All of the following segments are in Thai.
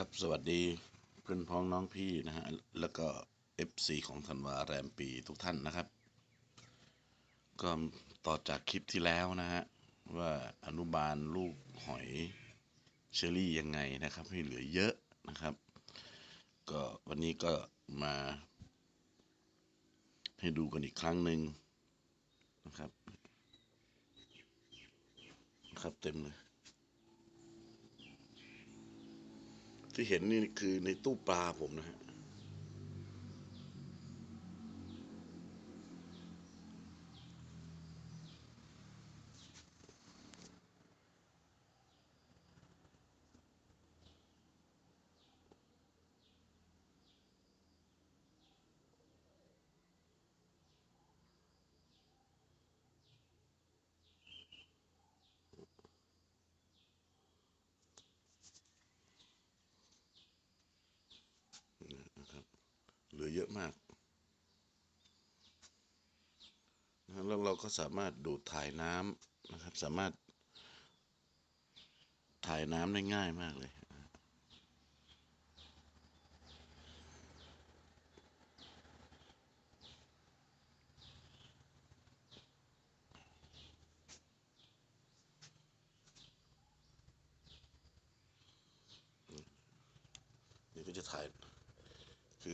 ครับสวัสดีเพื่อนพ้องน้องพี่นะฮะ แล้วก็ FC ของธันวาแรมปีทุกท่านนะครับ ก็ต่อจากคลิปที่แล้วนะฮะ ว่าอนุบาลลูกหอยเชอรี่ยังไงนะครับให้เหลือเยอะนะครับ ก็วันนี้ก็มา ให้ดูกันอีกครั้งหนึ่งนะครับ ครับเต็มเลย ที่เห็นนี่คือในตู้ปลาผมนะฮะ เหลือเยอะมากนะแล้วเราก็สามารถดูดถ่ายน้ำนะครับ สามารถถ่ายน้ำได้ง่ายมากเลยนี่ก็จะถ่าย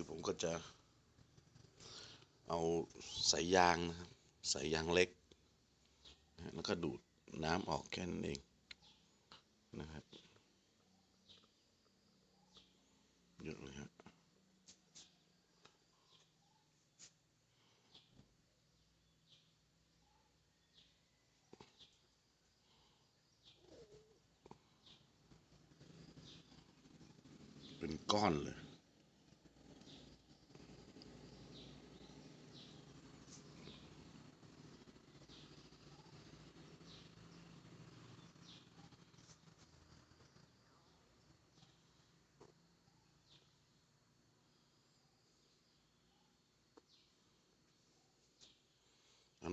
คือผมก็จะเอาสายยางนะครับสายยางเล็ก แล้วก็ดูดน้ำออกแค่นั้นเองนะครับเยอะเลยฮะเป็นก้อนเลย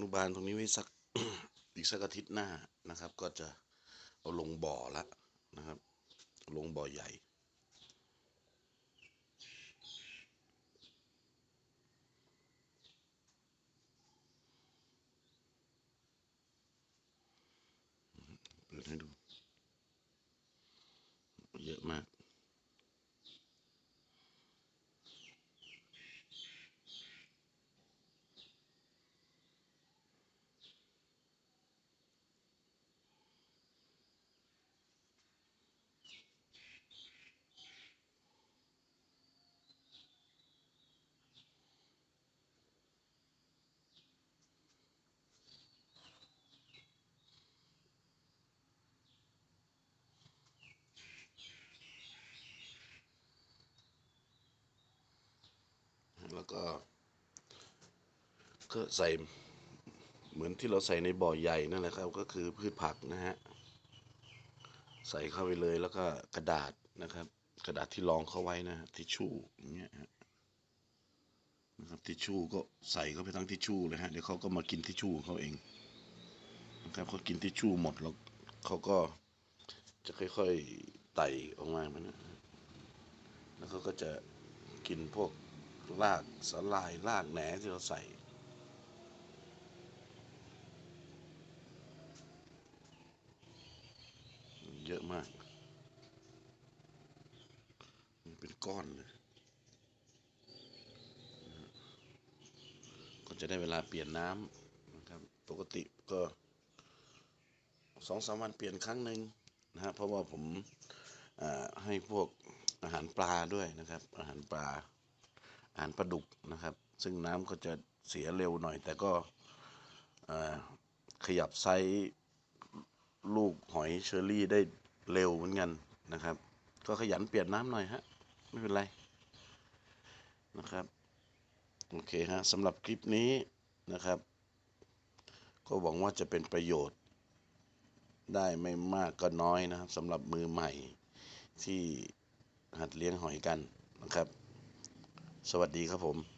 นุบาลตรงนี้ไว้สักอีกสักอาทิตย์หน้านะครับ ก็จะเอาลงบ่อละนะครับ ลงบ่อใหญ่เปิดให้ดู เยอะมาก แล้วก็ก็ใส่เหมือนที่เราใส่ในบ่อใหญ่นั่นแหละครับก็คือพืชผักนะฮะใส่เข้าไปเลยแล้วก็กระดาษนะครับ กระดาษที่รองเข้าไว้นะทิชชู่อย่างเงี้ยนะครับทิชชู่ก็ใส่เข้าไปทั้งทิชชู่เลยฮะเดี๋ยวเขาก็มากินทิชชู่ของเขาเองนะครับเขากินทิชชู่หมดแล้วเขาก็จะค่อยๆไต่ออกมามันนะแล้วเขาก็จะกินพวก รากสลายรากแหนที่เราใส่เยอะมาก มันเป็นก้อนเลยก็จะได้เวลาเปลี่ยนน้ำนะครับ ปกติก็สองสามวันเปลี่ยนครั้งหนึ่งนะฮะเพราะว่าผมให้พวกอาหารปลาด้วยนะครับ อาหารปลา อาหารปลาดุกนะครับ ซึ่งน้ำก็จะเสียเร็วหน่อย แต่ก็ขยับไซส์ลูกหอยเชอรี่ได้เร็วเหมือนกันนะครับ ก็ขยันเปลี่ยนน้ำหน่อยฮะ ไม่เป็นไรนะครับ โอเคฮะสำหรับคลิปนี้นะครับ ก็หวังว่าจะเป็นประโยชน์ได้ไม่มากก็น้อยนะครับสำหรับมือใหม่ที่หัดเลี้ยงหอยกันนะครับ สวัสดีครับผม